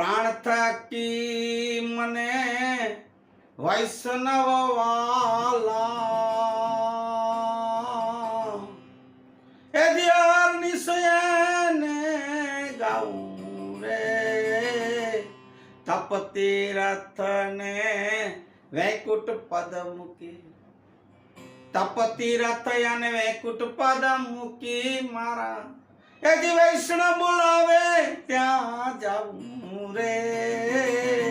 પ્રાણ થકી મને વૈષ્ણવ વાલા એ દિયર નિશયને ગાઉં રે. તપતિ રથને વૈકુટ પદ મૂકી. તપતિ રથ અને વૈકુટ પદ મૂકી મારા જે વૈષ્ણવ બોલાવે, ત્યાં જાઉં રે.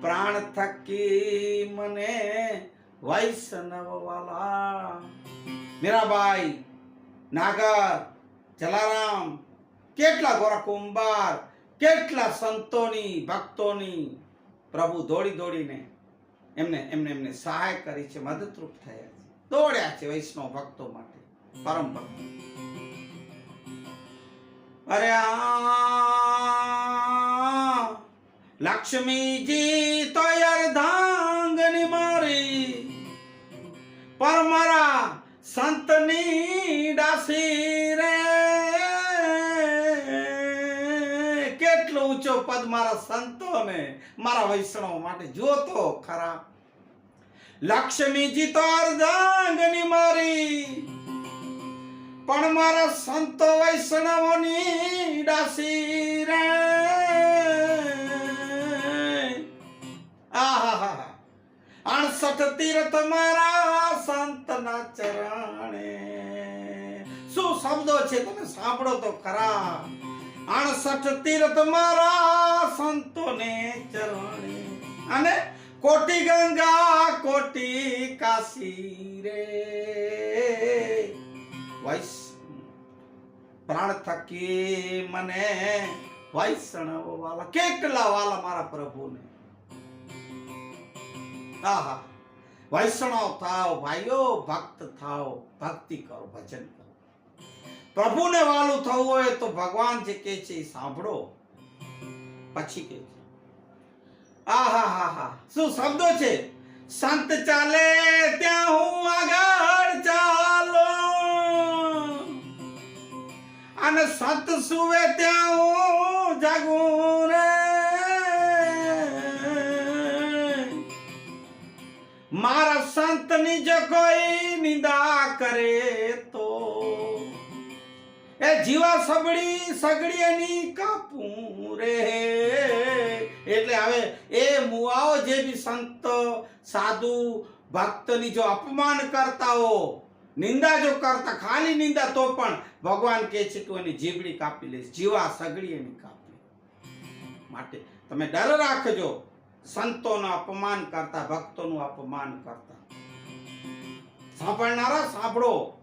પ્રાણ થકી મને વૈષ્ણવ વાલા મીરાબાઈ, નાગર, જલારામ, કેટલા ગોરા કુંભાર, કેટલા સંતોની, ભક્તોની. પ્રભુ દોડી દોડીને એમને એમને એમને સહાય કરી છે, મદદરૂપ થયા છે. દોડ્યા છે વૈષ્ણવ ભક્તો માટે, પરમ ભક્તો. અરે આ લક્ષ્મીજી તો અર્ધાંગની મારી. પર મારા સંતની ડાસી રે. કેટલો ઊંચો પદ મારા સંતોને, મારા વૈષ્ણવ માટે. જોતો ખરા. લક્ષ્મીજી તો અર્ધાંગની મારી. પણ મારા સંતો વૈષ્ણવોની દાસી રે. આહાહા અણસઠ તીર્થ મારા સંતના ચરણે. શું શબ્દો છે તમે સાંભળો તો ખરા. અણસઠ તીર્થ મારા સંતોને ચરણે. અને કોટી ગંગા, કોટી કાશી રે. વૈશ પ્રાણ થકી મને વૈષ્ણવ વાલા, કેટલા વાલા મારા પ્રભુને? આહા. વૈષ્ણવ થાવ ભાઈઓ, ભક્ત થાવ, ભક્તિ કરો, ભજન કરો. પ્રભુને વાલું થવું હોય તો ભગવાન જે કે છે એ સાંભળો. પછી કે છે. આહા હા હા શું શબ્દો છે? સંત ચાલે ત્યાં હું આગળ અને સંત સુવે ત્યાં હું જાગું રે. મારા સંતની જો કોઈ નિંદા કરે તો. એ જીવા સબડી સગડી એની કાપું રે. એટલે હવે એ મુવાઓ જે બી સંત સાધુ ભક્તની જો અપમાન કરતા હો નિંદા જો કરતા, ખાલી નિંદા તો પણ ભગવાન કહે છે કે એની જીબડી કાપી લઈશ, જીવા સગડી એની કાપી. માટે તમે ડર રાખજો, સંતોનું અપમાન કરતા, ભક્તોનું અપમાન કરતા. સાંભળનારા, સાંભળો.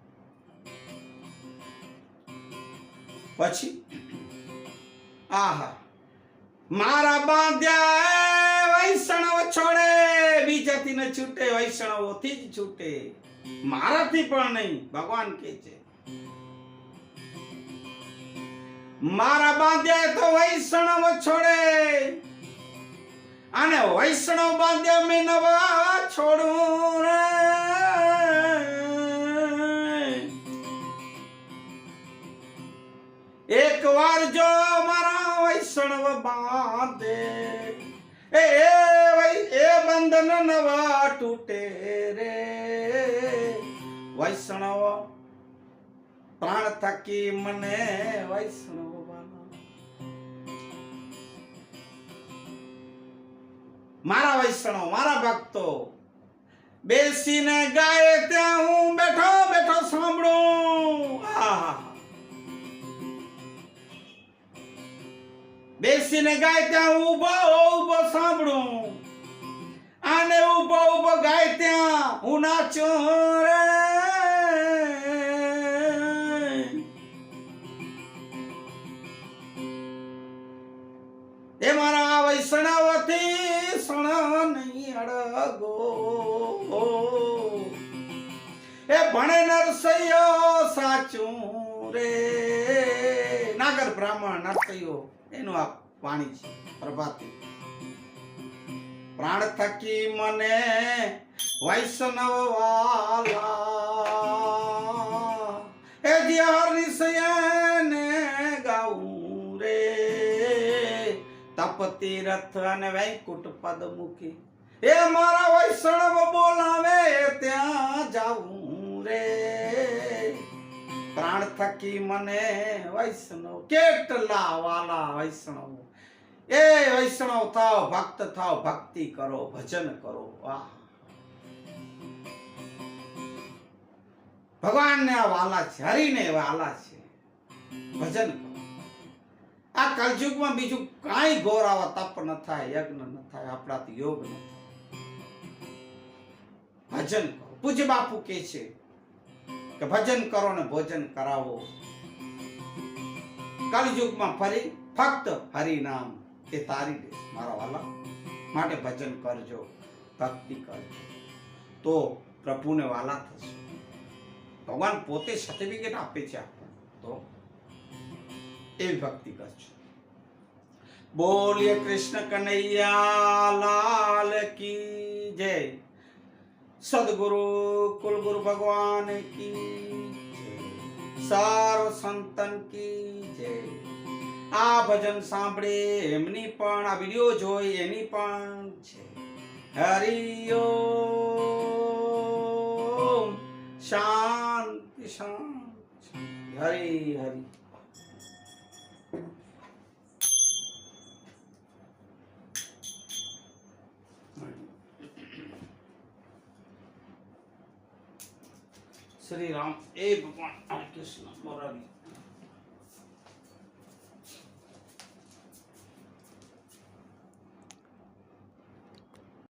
પછી, આહા. મારા બાંધ્યા વૈષ્ણવ છોડે, બીજાથી ન છૂટે, વૈષ્ણવોથી જ છૂટે. મારાથી પણ નહીં, ભગવાન કે છે. મારા બાંધ્યા તો વૈષ્ણવ છોડે. અને વૈષ્ણવ બાંધ્યા મેં નવા છોડું એક વાર જો મારા વૈષ્ણવ બાંધે. એ બંધન નવા તૂટે રે. વૈષ્ણવ, પ્રાણ થકી મને વૈષ્ણવ મારા વૈષ્ણવ, મારા ભક્તો, બેસીને ગાય ત્યાં હું બેઠો બેઠો સાંભળું. બેસીને ગાય ત્યાં ઊભો ઊભો સાંભળું. આને ઊભો ઊભો ગાય ત્યાં હું નાચું રે એ મારા વૈષ્ણવથી સણ નહીં અડગો એ ભણે નરસૈયો સાચું રે. નાગર, બ્રાહ્મણ, નરસૈયો, એનું આ વાણી છે, પ્રભાતી. પ્રાણ થકી મને વૈષ્ણવ વાલા એ જે હરિશયને ગાઉં રે. તપતી રથ અને વૈકુટ પદ મૂકી એ મારા વૈષ્ણવ બોલાવે ત્યાં જાઉં રે. પ્રાણ થકી મને વૈષ્ણવ, કેટલા વાલા વૈષ્ણવ. એ વૈષ્ણવ થાવ ભક્ત થાવ ભક્તિ કરો, ભજન કરો, વાહ. ભગવાનને આ વાલા છે, હરિને વાલા છે. ભજન કરો. આ કલયુગમાં બીજું કાંઈ ઘોર આવા તપ ન થાય, યજ્ઞ ન થાય, આપણાથી યોગ ન થાય. ભજન કરો. પૂજ્ય બાપુ કે છે કે ભજન કરો ને ભોજન કરાવો. કલયુગમાં ફરી ફક્ત હરિનામ તે તારી દે મારા વાલા માટે ભજન કરજો ભક્તિ કરજો તો પ્રભુને વાલા થશે ભગવાન પોતે સર્ટિફિકેટ આપે છે આપણને તો એવી ભક્તિ કરજો બોલીએ કૃષ્ણ કનૈયા લાલ કી જય સદગુરુ કુલગુરુ ભગવાન કી જય. સર્વ સંતન કી જય આ ભજન સાંભળે એમની પણ, આ વીડિયો જોઈ એની પણ છે. હરિયો શાંતિ શાંતિ, હરિ હરિ. શ્રી રામ, એ ભગવાન કૃષ્ણ, મોરારી.